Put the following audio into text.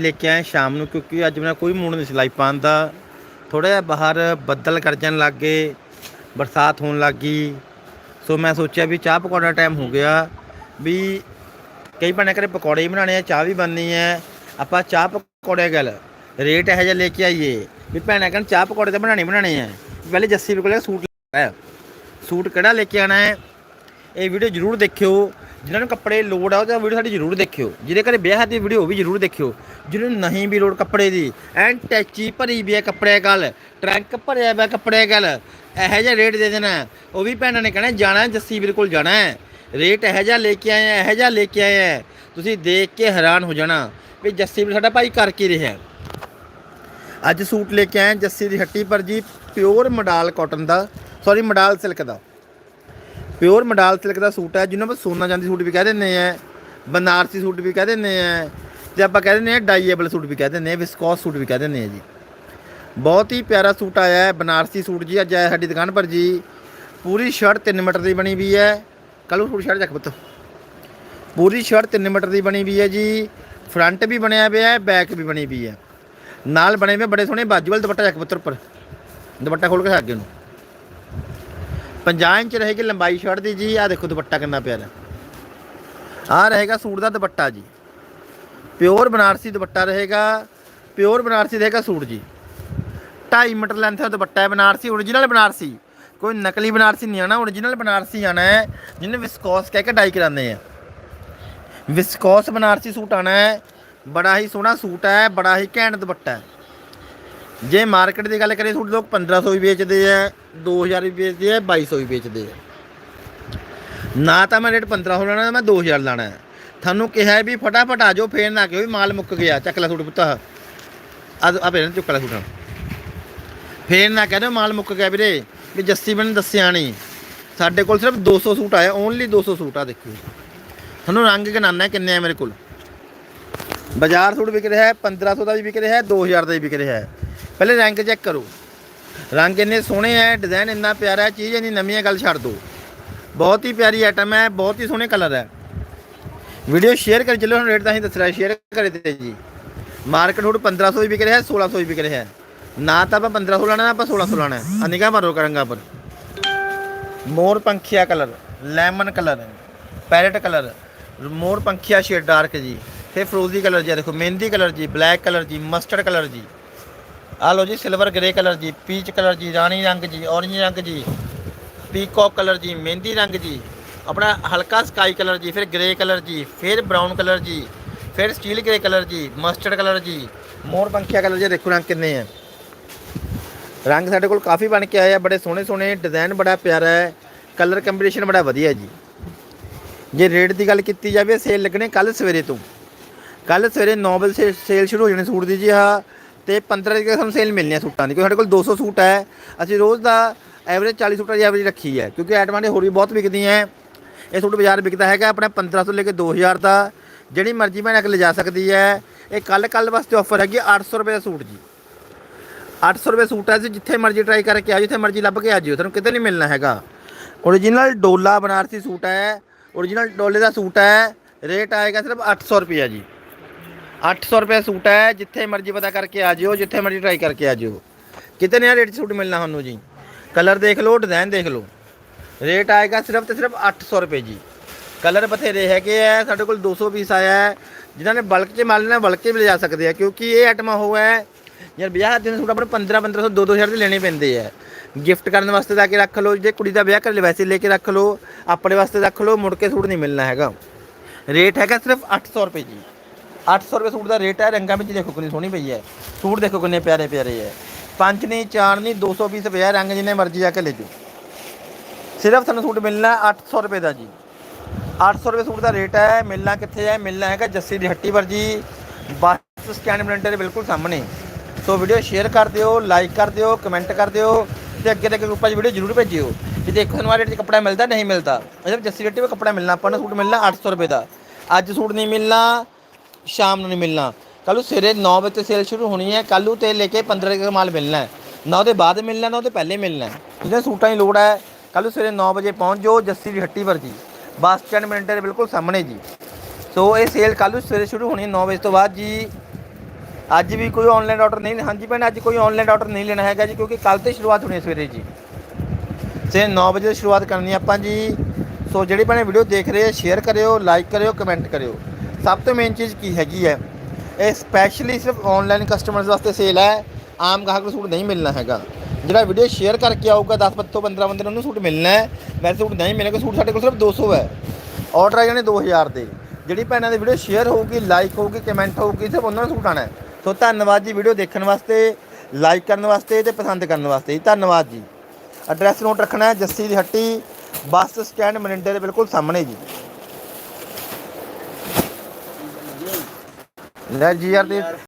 ਲੈ ਕੇ ਆਏ ਸ਼ਾਮ ਨੂੰ, ਕਿਉਂਕਿ ਅੱਜ ਮੇਰਾ ਕੋਈ ਮੂਡ ਨਹੀਂ ਸੀ ਲਾਈਵ ਪਾਉਣ ਦਾ। ਥੋੜਾ ਜਿਹਾ ਬਾਹਰ ਬੱਦਲ ਗਰਜਣ ਲੱਗ ਗਏ, ਬਰਸਾਤ ਹੋਣ ਲੱਗ ਗਈ। ਸੋ ਮੈਂ ਸੋਚਿਆ ਵੀ ਚਾਹ ਪਕੌੜਾ ਦਾ ਟਾਈਮ ਹੋ ਗਿਆ, ਵੀ ਕਈ ਭੈਣਾਂ ਘਰੇ ਪਕੌੜੇ ਹੀ ਬਣਾਉਣੇ ਆ, ਚਾਹ ਵੀ ਬਣਨੀ ਹੈ ਆਪਾਂ ਚਾਹ ਪਕੌੜੇ ਗੱਲ, ਰੇਟ ਇਹੋ ਜਿਹਾ ਲੈ ਕੇ ਆਈਏ, ਵੀ ਭੈਣਾਂ ਕਹਿਣ ਚਾਹ ਪਕੌੜੇ ਤਾਂ ਬਣਾਣੇ ਬਣਾਣੇ ਆ। ਪਹਿਲੇ ਜੱਸੀ ਕੋਲ ਸੂਟ ਹੈ ਸੂਟ ਕਿਹੜਾ ਲੈ ਕੇ ਆਣਾ ਹੈ? ਇਹ ਵੀਡੀਓ ਜਰੂਰ ਦੇਖਿਓ। ਜਿਨ੍ਹਾਂ ਨੂੰ ਕੱਪੜੇ ਲੋੜ ਆ, ਉਹਦਾ ਵੀਡੀਓ ਸਾਡੀ ਜਰੂਰ ਦੇਖਿਓ। ਜਿਹਦੇ ਘਰੇ ਵਿਆਹ ਦੀ ਵੀਡੀਓ, ਉਹ ਵੀ ਜਰੂਰ ਦੇਖਿਓ। ਜਿਹਨੂੰ ਨਹੀਂ ਵੀ ਲੋੜ ਕੱਪੜੇ ਦੀ। ਐਨ ਟੈਚੀ ਭਰੀ ਵੀ ਹੈ ਕੱਪੜੇ ਗੱਲ ਟਰੰਕ ਭਰਿਆ ਪਿਆ ਕੱਪੜੇ ਗੱਲ ਇਹੋ ਜਿਹਾ ਰੇਟ ਦੇ ਦੇਣਾ। ਉਹ ਵੀ ਭੈਣਾਂ ਨੇ ਕਹਿਣਾ, ਜਾਣਾ ਜੱਸੀ ਵੀਰ ਕੋਲ ਜਾਣਾ। ਹੈ ਰੇਟ ਇਹੋ ਜਿਹਾ ਲੈ ਕੇ ਆਏ ਆ ਇਹੋ ਜਿਹਾ ਲੈ ਕੇ ਆਏ ਆ ਤੁਸੀਂ ਦੇਖ ਕੇ ਹੈਰਾਨ ਹੋ ਜਾਣਾ ਵੀ ਜੱਸੀ ਵੀਰ ਸਾਡਾ ਭਾਈ ਕਰ ਕੀ ਰਿਹਾ। ਅੱਜ ਸੂਟ ਲੈ ਕੇ ਆਏ ਜੱਸੀ ਦੀ ਹੱਟੀ ਪਰ ਜੀ, ਪਿਓਰ ਮਡਾਲ ਕਾਟਨ ਦਾ ਸੌਰੀ ਮਡਾਲ ਸਿਲਕ ਦਾ। ਪਿਓਰ ਮਡਾਲ ਸਿਲਕ ਦਾ ਸੂਟ ਹੈ, ਜਿਹਨੂੰ ਆਪਾਂ ਸੋਨਾ ਚਾਂਦੀ ਸੂਟ ਵੀ ਕਹਿ ਦਿੰਦੇ ਆ ਬਨਾਰਸੀ ਸੂਟ ਵੀ ਕਹਿ ਦਿੰਦੇ ਆ ਤੇ ਆਪਾਂ ਕਹਿ ਦਿੰਦੇ ਆ ਡਾਈਏਬਲ ਸੂਟ ਵੀ ਕਹਿ ਦਿੰਦੇ ਆ ਵਿਸਕੋਸ ਸੂਟ ਵੀ ਕਹਿ ਦਿੰਦੇ ਆ ਜੀ। ਬਹੁਤ ਹੀ ਪਿਆਰਾ ਸੂਟ ਆਇਆ ਹੈ, ਬਨਾਰਸੀ ਸੂਟ ਜੀ, ਅੱਜ ਆਇਆ ਸਾਡੀ ਦੁਕਾਨ ਪਰ ਜੀ। ਪੂਰੀ ਸ਼ਰਟ 3 ਮੀਟਰ ਦੀ ਬਣੀ ਵੀ ਹੈ। ਕੱਲ ਨੂੰ ਸ਼ਰਟ ਚੱਕ ਪੁੱਤ। ਪੂਰੀ ਸ਼ਰਟ 3 ਮੀਟਰ ਦੀ ਬਣੀ ਵੀ ਹੈ ਜੀ। ਫਰੰਟ ਵੀ ਬਣਿਆ ਪਿਆ ਹੈ, ਬੈਕ ਵੀ ਬਣੀ ਵੀ ਹੈ। ਨਾਲ ਬਣੇ ਹੋਏ ਬੜੇ ਸੋਹਣੇ ਬਾਜੂ ਵਾਲੇ ਦੁਪੱਟਾ ਚੱਕ ਪੁੱਤਰ ਉੱਪਰ। ਦੁਪੱਟਾ ਖੋਲ ਕੇ ਅੱਗੇ ਨੂੰ। 50 ਇੰਚ ਰਹੇਗੀ, ਲੰਬਾਈ ਸ਼ਰਟ ਦੀ ਜੀ। ਆ ਦੇਖੋ ਦੁਪੱਟਾ ਕਿੰਨਾ ਪਿਆਰਾ। ਆ ਰਹੇਗਾ ਸੂਟ ਦਾ ਦੁਪੱਟਾ ਜੀ। ਪਿਓਰ ਬਨਾਰਸੀ ਦੁਪੱਟਾ ਰਹੇਗਾ। ਪਿਓਰ ਬਨਾਰਸੀ ਰਹੇਗਾ ਸੂਟ ਜੀ। 2.5 ਮੀਟਰ ਲੈਂਥ ਦਾ ਦੁਪੱਟਾ ਹੈ, ਬਨਾਰਸੀ ਓਰੀਜਨਲ ਬਨਾਰਸੀ। ਕੋਈ ਨਕਲੀ ਬਨਾਰਸੀ ਨਹੀਂ ਆਣਾ ਓਰੀਜਨਲ ਬਨਾਰਸੀ ਆਣਾ ਹੈ, ਜਿਹਨੇ ਵਿਸਕੋਸ ਕਹਿ ਕੇ ਡਾਈ ਕਰਾਉਂਦੇ ਆ। ਵਿਸਕੋਸ ਬਨਾਰਸੀ ਸੂਟ ਆਣਾ ਹੈ। ਬੜਾ ਹੀ ਸੋਹਣਾ ਸੂਟ ਹੈ, ਬੜਾ ਹੀ ਘੈਂਟ ਦੁਪੱਟਾ ਹੈ। ਜੇ ਮਾਰਕੀਟ ਦੀ ਗੱਲ ਕਰੀਏ, ਤੁਹਾਡੇ ਲੋਕ 1500 ਵੀ ਵੇਚਦੇ ਆ 2000 ਵੀ ਵੇਚਦੇ ਆ 2200 ਵੀ ਵੇਚਦੇ ਆ। ਨਾ ਤਾਂ ਮੈਂ ਰੇਟ 1500 ਲੈਣਾ, ਨਾ ਮੈਂ 2000 ਲੈਣਾ। ਤੁਹਾਨੂੰ ਕਿਹਾ ਵੀ ਫਟਾਫਟ ਆ ਜਾਓ, ਫੇਰ ਨਾ ਕਿਉਂ ਵੀ ਮਾਲ ਮੁੱਕ ਗਿਆ, ਚੱਕ ਲੈ ਸੂਟ ਪੁੱਤਾ ਆ ਆ ਫੇਰ ਚੁੱਕ ਲੈ ਸੂਟ। ਫੇਰ ਨਾ ਕਹਿ ਦਿਓ ਮਾਲ ਮੁੱਕ ਗਿਆ ਵੀਰੇ, ਵੀ ਜੱਸੀ ਮੈਨੂੰ ਦੱਸਿਆ ਨਹੀਂ। ਸਾਡੇ ਕੋਲ ਸਿਰਫ 200 ਸੂਟ ਆਇਆ ਓਨਲੀ 200 ਸੂਟ ਆ ਦੇਖੋ ਤੁਹਾਨੂੰ ਰੰਗ ਗਿਣਾਨਾ ਹੈ ਕਿੰਨੇ ਆ ਮੇਰੇ ਕੋਲ। ਬਾਜ਼ਾਰ ਸੂਟ ਵਿਕ ਰਿਹਾ ਹੈ 1500 ਦਾ ਵੀ ਵਿਕ ਰਿਹਾ ਹੈ 2000 ਦਾ ਵੀ ਵਿਕ ਰਿਹਾ ਹੈ। ਪਹਿਲੇ ਰੰਗ ਚੈੱਕ ਕਰੋ। ਰੰਗ ਇੰਨੇ ਸੋਹਣੇ ਹੈ ਡਿਜ਼ਾਈਨ ਇੰਨਾ ਪਿਆਰਾ ਹੈ ਚੀਜ਼ ਇੰਨੀ ਨਵੀਂ ਹੈ ਗੱਲ ਛੱਡ ਦਿਓ ਬਹੁਤ ਹੀ ਪਿਆਰੀ ਆਈਟਮ ਹੈ ਬਹੁਤ ਹੀ ਸੋਹਣੇ ਕਲਰ ਹੈ ਵੀਡੀਓ ਸ਼ੇਅਰ ਕਰ, ਚੱਲੋ ਹੁਣ ਰੇਟ ਤਾਂ ਹੀ ਦੱਸ ਰਿਹਾ ਸ਼ੇਅਰ ਕਰੇ ਤੇ ਜੀ। ਮਾਰਕੀਟ ਹੁਣ 1500 ਵੀ ਵਿਕ ਰਿਹਾ ਹੈ 1600 ਵੀ ਵਿਕ ਰਿਹਾ। ਹੈ ਨਾ ਤਾਂ ਆਪਾਂ 1500 ਲੈਣਾ, ਨਾ ਆਪਾਂ 1600 ਲੈਣਾ। ਹੈ ਆ ਮਾਰੋ ਕਰਾਂਗਾ ਪਰ ਮੋਰ ਪੰਖੀਆ colour lemon colour parrot colour ਮੋਰ ਪੰਖੀਆ ਸ਼ੇਡ ਡਾਰਕ ਜੀ। ਫਿਰ ਫਰੋਜ਼ੀ ਕਲਰ ਜੀ, ਆਹ ਦੇਖੋ, ਮਹਿੰਦੀ ਕਲਰ ਜੀ ਬਲੈਕ ਕਲਰ ਜੀ ਮਸਟਰਡ ਕਲਰ ਜੀ। ਆ ਲਓ ਜੀ ਸਿਲਵਰ ਗ੍ਰੇ ਕਲਰ ਜੀ ਪੀਚ ਕਲਰ ਜੀ, ਰਾਣੀ ਰੰਗ ਜੀ ਔਰੰਜ ਰੰਗ ਜੀ ਪੀਕੌਕ ਕਲਰ ਜੀ, ਮਹਿੰਦੀ ਰੰਗ ਜੀ, ਆਪਣਾ ਹਲਕਾ ਸਕਾਈ ਕਲਰ ਜੀ, ਫਿਰ ਗ੍ਰੇ ਕਲਰ ਜੀ, ਫਿਰ ਬਰਾਊਨ ਕਲਰ ਜੀ, ਫਿਰ ਸਟੀਲ ਗ੍ਰੇ ਕਲਰ ਜੀ ਮਸਟਰਡ ਕਲਰ ਜੀ, ਮੋਰ ਪੰਖੀਆ ਕਲਰ ਜੀ, ਦੇਖੋ ਰੰਗ ਕਿੰਨੇ ਆ। ਰੰਗ ਸਾਡੇ ਕੋਲ ਕਾਫੀ ਬਣ ਕੇ ਆਏ ਆ, ਬੜੇ ਸੋਹਣੇ ਸੋਹਣੇ ਡਿਜ਼ਾਈਨ ਬੜਾ ਪਿਆਰਾ ਹੈ ਕਲਰ ਕੰਬੀਨੇਸ਼ਨ ਬੜਾ ਵਧੀਆ ਜੀ। ਜੇ ਰੇਟ ਦੀ ਗੱਲ ਕੀਤੀ ਜਾਵੇ ਸੇਲ ਲੱਗਣੇ ਕੱਲ ਸਵੇਰੇ ਤੋਂ। ਕੱਲ ਸਵੇਰੇ 9 ਵਜੇ ਸੇਲ ਸ਼ੁਰੂ ਹੋ ਜਾਣੀ ਸੂਟ ਦੀ ਜੀ ਆ ਤੇ 15 ਤਰੀਕ ਸਾਨੂੰ ਸੇਲ ਮਿਲਣੀ ਹੈ ਸੂਟਾਂ ਦੀ, ਕਿਉਂਕਿ ਸਾਡੇ ਕੋਲ 200 ਸੂਟ ਹੈ। ਅਸੀਂ ਰੋਜ਼ ਦਾ ਐਵਰੇਜ 40 ਸੂਟਾਂ ਦੀ ਐਵਰੇਜ ਰੱਖੀ ਹੈ, ਕਿਉਂਕਿ ਆਈਟਮਾਂ ਦੇ ਹੋਰ ਵੀ ਬਹੁਤ ਵਿਕਦੀਆਂ ਇਹ ਸੂਟ ਬਾਜ਼ਾਰ ਵਿਕਦਾ ਹੈਗਾ ਆਪਣਾ 1500 ਤੋਂ ਲੈ ਕੇ 2000 ਦਾ। ਜਿਹੜੀ ਮਰਜ਼ੀ ਭੈਣ ਅਗਲੇ ਜਾ ਸਕਦੀ ਹੈ। ਇਹ ਕੱਲ ਕੱਲ ਵਾਸਤੇ ਆਫਰ ਹੈਗੀ 800 ਰੁਪਏ ਦਾ ਸੂਟ ਜੀ। 800 ਰੁਪਏ ਸੂਟ ਹੈ, ਤੁਸੀਂ ਜਿੱਥੇ ਮਰਜ਼ੀ ਟਰਾਈ ਕਰਕੇ ਆ ਜਿੱਥੇ ਮਰਜ਼ੀ ਲੱਭ ਕੇ ਆ ਜਿਓ ਤੁਹਾਨੂੰ ਕਿਤੇ ਨਹੀਂ ਮਿਲਣਾ ਹੈਗਾ। ਓਰੀਜਨਲ ਡੋਲਾ ਬਨਾਰਸੀ ਸੂਟ ਹੈ ਓਰੀਜਨਲ ਡੋਲੇ ਦਾ ਸੂਟ ਹੈ ਰੇਟ ਆਏਗਾ ਸਿਰਫ 800 ਰੁਪਏ ਜੀ। 800 ਰੁਪਏ ਸੂਟ ਹੈ, ਜਿੱਥੇ ਮਰਜ਼ੀ ਪਤਾ ਕਰਕੇ ਆ ਜਿਓ, ਜਿੱਥੇ ਮਰਜ਼ੀ ਟਰਾਈ ਕਰਕੇ ਆ ਜਿਓ। ਕਿਤੇ ਨਹੀਂ ਰੇਟ ਸੂਟ ਮਿਲਣਾ ਤੁਹਾਨੂੰ ਜੀ? ਕਲਰ ਦੇਖ ਲਓ ਡਿਜ਼ਾਈਨ ਦੇਖ ਲਓ। ਰੇਟ ਆਏਗਾ ਸਿਰਫ ਤੇ ਸਿਰਫ 800 ਰੁਪਏ ਜੀ। ਕਲਰ ਬਥੇਰੇ ਹੈਗੇ ਆ, ਸਾਡੇ ਕੋਲ 200 ਪੀਸ ਆਇਆ ਹੈ। ਜਿਨ੍ਹਾਂ ਨੇ ਬਲਕ 'ਚ ਮਾਲ ਲੈਣਾ ਬਲਕ 'ਚ ਵੀ ਲਿਜਾ ਸਕਦੇ ਆ, ਕਿਉਂਕਿ ਇਹ ਆਈਟਮਾਂ ਉਹ ਹੈ, ਯਾਰ ਵਿਆਹ ਦੇ ਸੂਟ ਆਪਣੇ 15 1500 2 2000 ਦੇ ਲੈਣੇ ਪੈਂਦੇ ਆ। ਗਿਫਟ ਕਰਨ ਵਾਸਤੇ ਜਾ ਕੇ ਰੱਖ ਲਓ, ਜੇ ਕੁੜੀ ਦਾ ਵਿਆਹ ਕਰ ਲੈ ਵੈਸੇ ਲੈ ਕੇ ਰੱਖ ਲਓ, ਆਪਣੇ ਵਾਸਤੇ ਰੱਖ ਲਓ, ਮੁੜ ਕੇ ਸੂਟ ਨਹੀਂ ਮਿਲਣਾ ਹੈਗਾ। ਰੇਟ ਹੈਗਾ ਸਿਰਫ 800 ਰੁਪਏ ਜੀ। 800 ਰੁਪਏ ਸੂਟ ਦਾ ਰੇਟ ਹੈ, ਰੰਗਾਂ ਵਿੱਚ ਦੇਖੋ ਕਿੰਨੀ ਸੋਹਣੀ ਪਈ ਹੈ। ਸੂਟ ਦੇਖੋ ਕਿੰਨੇ ਪਿਆਰੇ ਪਿਆਰੇ ਹੈ। ਪੰਜ ਨਹੀਂ ਚਾਰ ਨਹੀਂ 200 ਪੀਸ ਪਿਆ ਰੰਗ ਜਿੰਨੇ ਮਰਜ਼ੀ ਜਾ ਕੇ ਲੈ ਜਾਓ। ਸਿਰਫ ਤੁਹਾਨੂੰ ਸੂਟ ਮਿਲਣਾ ਹੈ 800 ਰੁਪਏ ਦਾ ਜੀ। 800 ਰੁਪਏ ਸੂਟ ਦਾ ਰੇਟ ਹੈ, ਮਿਲਣਾ ਕਿੱਥੇ ਹੈ? ਮਿਲਣਾ ਹੈਗਾ ਜੱਸੀ ਦੀ ਹੱਟੀ ਵਰਜ਼ੀ ਬੱਸ ਸਟੈਂਡ ਮਿਲੰਟਰ ਦੇ ਬਿਲਕੁਲ ਸਾਹਮਣੇ। ਸੋ ਵੀਡੀਓ ਸ਼ੇਅਰ ਕਰ ਦਿਓ, ਲਾਈਕ ਕਰ ਦਿਓ, ਕਮੈਂਟ ਕਰ ਦਿਓ ਤੇ ਅੱਗੇ ਤੱਕ ਗਰੁੱਪਾਂ 'ਚ ਵੀਡੀਓ ਜ਼ਰੂਰ ਭੇਜਿਓ। ਕਿ ਦੇਖੋ ਤੁਹਾਨੂੰ ਆਹ ਰੇਟ 'ਚ ਕੱਪੜਾ ਮਿਲਦਾ, ਨਹੀਂ ਮਿਲਦਾ, ਮਤਲਬ ਜੱਸੀ ਹੱਟੀ 'ਤੇ ਕੱਪੜਾ ਮਿਲਣਾ, ਆਪਾਂ ਨੂੰ ਸੂਟ ਮਿਲਣਾ 800 ਰੁਪਏ ਦਾ। ਅੱਜ ਸੂਟ ਨਹੀਂ ਮਿਲਣਾ ਸ਼ਾਮ ਨੂੰ ਨਹੀਂ ਮਿਲਣਾ ਕੱਲ੍ਹ ਨੂੰ ਸਵੇਰੇ 9 ਵਜੇ ਤੋਂ ਸੇਲ ਸ਼ੁਰੂ ਹੋਣੀ ਹੈ ਕੱਲ੍ਹ ਨੂੰ ਤੇ ਲੈ ਕੇ 15 ਤੱਕ ਮਾਲ ਮਿਲਣਾ ਹੈ ਨਾ ਉਹਦੇ ਬਾਅਦ ਮਿਲਣਾ ਨਾ ਉਹਦੇ ਪਹਿਲੇ ਮਿਲਣਾ ਜਿਹਨਾਂ ਜਿਹਨੇ ਸੂਟਾਂ ਦੀ ਲੋੜ ਹੈ ਕੱਲ੍ਹ ਨੂੰ ਸਵੇਰੇ 9 ਵਜੇ ਪਹੁੰਚ ਜਾਓ ਜੱਸੀ ਦੀ ਹੱਟੀ ਪਰ ਜੀ ਬੱਸ ਸਟੈਂਡ ਮਿੰਟਰ ਦੇ ਬਿਲਕੁਲ ਸਾਹਮਣੇ ਜੀ ਸੋ ਇਹ ਸੇਲ ਕੱਲ੍ਹ ਨੂੰ ਸਵੇਰੇ ਸ਼ੁਰੂ ਹੋਣੀ ਹੈ 9 ਵਜੇ ਤੋਂ ਬਾਅਦ ਜੀ ਅੱਜ ਵੀ ਕੋਈ ਆਨਲਾਈਨ ਆਰਡਰ ਨਹੀਂ ਹਾਂਜੀ ਭੈਣ ਅੱਜ ਕੋਈ ਆਨਲਾਈਨ ਆਰਡਰ ਨਹੀਂ ਲੈਣਾ ਹੈਗਾ ਜੀ ਕਿਉਂਕਿ ਕੱਲ ਤੇ ਸ਼ੁਰੂਆਤ ਹੋਣੀ ਹੈ ਸਵੇਰੇ ਜੀ ਤੇ 9 ਵਜੇ ਤੋਂ ਸ਼ੁਰੂਆਤ ਕਰਨੀ ਆਪਾਂ ਜੀ ਸੋ ਜਿਹੜੇ ਭੈਣੇ ਵੀਡੀਓ ਦੇਖ ਰਹੇ ਸ਼ੇਅਰ ਕਰਿਓ ਲਾਈਕ ਕਰਿਓ ਕਮੈਂਟ ਕਰਿਓ ਸਭ ਤੋਂ ਮੇਨ ਚੀਜ਼ ਕੀ ਹੈਗੀ ਹੈ? ਇਹ ਸਪੈਸ਼ਲੀ ਸਿਰਫ ਆਨਲਾਈਨ ਕਸਟਮਰਸ ਵਾਸਤੇ ਸੇਲ ਹੈ। ਆਮ ਗਾਹਕ ਨੂੰ ਸੂਟ ਨਹੀਂ ਮਿਲਣਾ ਹੈਗਾ। ਜਿਹੜਾ ਵੀਡੀਓ ਸ਼ੇਅਰ ਕਰਕੇ ਆਊਗਾ 10 ਤੋਂ 15 ਬੰਦੇ ਨੂੰ ਉਹਨੂੰ ਸੂਟ ਮਿਲਣਾ ਹੈ। ਵੈਸੇ ਸੂਟ ਨਹੀਂ ਮਿਲੇਗਾ, ਸੂਟ ਸਾਡੇ ਕੋਲ ਸਿਰਫ 200 ਹੈ। ਆਰਡਰ ਆ ਜਾਣੇ 2000 ਦੇ। ਜਿਹੜੀ ਭੈਣਾਂ ਦੀ ਵੀਡੀਓ ਸ਼ੇਅਰ ਹੋਊਗੀ ਲਾਈਕ ਹੋਊਗੀ ਕਮੈਂਟ ਹੋਊਗੀ, ਸਿਰਫ ਉਹਨਾਂ ਨੂੰ ਸੂਟ ਆਣਾ ਹੈ। ਸੋ ਧੰਨਵਾਦ ਜੀ ਵੀਡੀਓ ਦੇਖਣ ਵਾਸਤੇ ਲਾਈਕ ਕਰਨ ਵਾਸਤੇ ਤੇ ਪਸੰਦ ਕਰਨ ਵਾਸਤੇ ਜੀ। ਧੰਨਵਾਦ ਜੀ। ਐਡਰੈਸ ਨੋਟ ਰੱਖਣਾ ਹੈ, ਜੱਸੀ ਦੀ ਹੱਟੀ, ਬੱਸ ਸਟੈਂਡ ਮਰਿੰਡੇ ਦੇ ਬਿਲਕੁਲ ਸਾਹਮਣੇ ਜੀ। ਲੈ ਜੀ ਯਾਰ